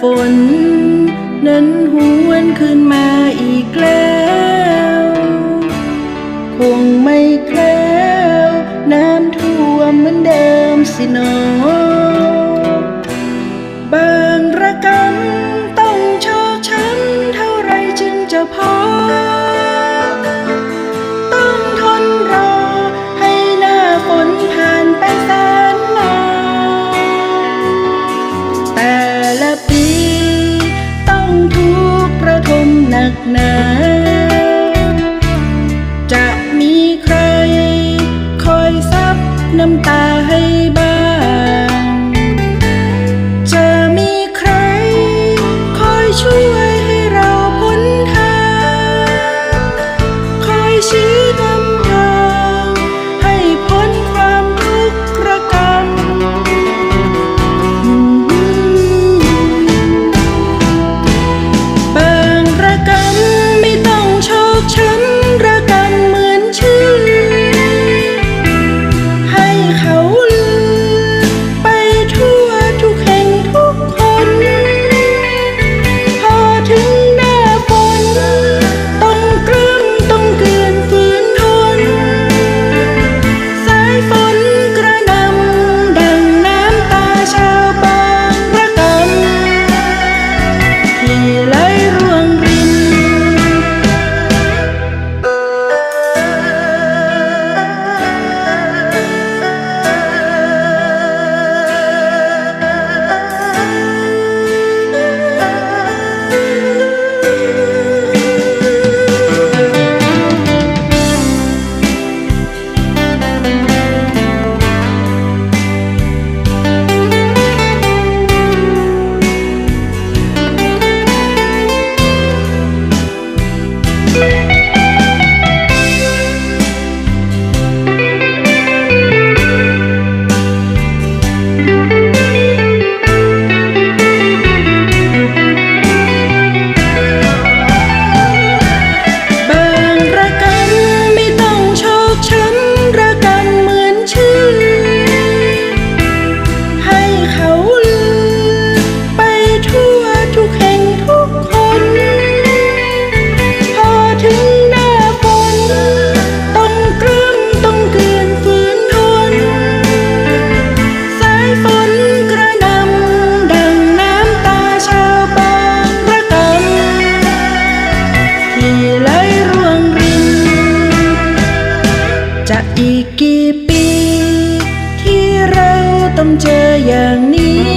ฝน นั้นหวนขึ้นมาอีกแล้ว คงไม่แคล้วน้ำท่วมเหมือนเดิมสินอบางระกัน นักหนา เจออย่างนี้